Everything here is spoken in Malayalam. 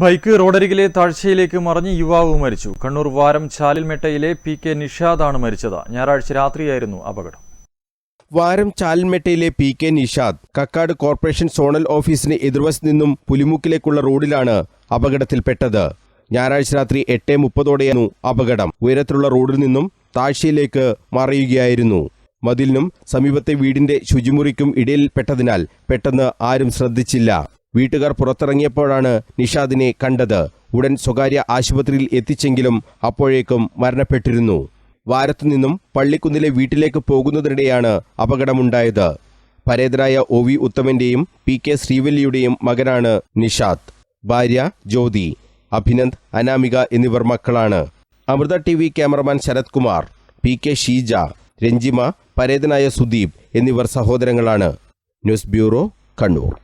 ബൈക്ക് റോഡരികിലെ താഴ്ചയിലേക്ക് മറിഞ്ഞ് യുവാവ് മരിച്ചു. കണ്ണൂർ വാരം ചാലിൽമെട്ടയിലെ പി കെ നിഷാദാണ് മരിച്ചത്. ഞായറാഴ്ച രാത്രിയായിരുന്നു അപകടം. Varam ചാലൻമെട്ടയിലെ P K Nishad Kakkad corporation zonal ഓഫീസിന് എതിർവശത്ത് നിന്നും പുലിമുക്കിലേക്കുള്ള റോഡിലാണ് അപകടത്തിൽപ്പെട്ടത്. ഞായറാഴ്ച രാത്രി എട്ട് മുപ്പതോടെയായിരുന്നു അപകടം. ഉയരത്തിലുള്ള റോഡിൽ നിന്നും താഴ്ചയിലേക്ക് മറിയുകയായിരുന്നു. മതിലിനും സമീപത്തെ വീടിന്റെ ശുചിമുറിക്കും ഇടയിൽപ്പെട്ടതിനാൽ പെട്ടെന്ന് ആരും ശ്രദ്ധിച്ചില്ല. വീട്ടുകാർ പുറത്തിറങ്ങിയപ്പോഴാണ് നിഷാദിനെ കണ്ടത്. ഉടൻ സ്വകാര്യ ആശുപത്രിയിൽ എത്തിച്ചെങ്കിലും അപ്പോഴേക്കും മരണപ്പെട്ടിരുന്നു. വാരത്തു നിന്നും പള്ളിക്കുന്നിലെ വീട്ടിലേക്ക് പോകുന്നതിനിടെയാണ് അപകടമുണ്ടായത്. പരേതരായ ഒ വി ഉത്തമന്റെയും പി കെ ശ്രീവല്ലിയുടെയും മകനാണ് നിഷാദ്. ഭാര്യ ജ്യോതി അഭിനന്ദ് അനാമിക എന്നിവർ മക്കളാണ്. Amrita T V cameraman Sarath Kumar P K Sheeja Ranjima പരേതനായ സുദീപ് എന്നിവർ സഹോദരങ്ങളാണ്. News bureau Kannur.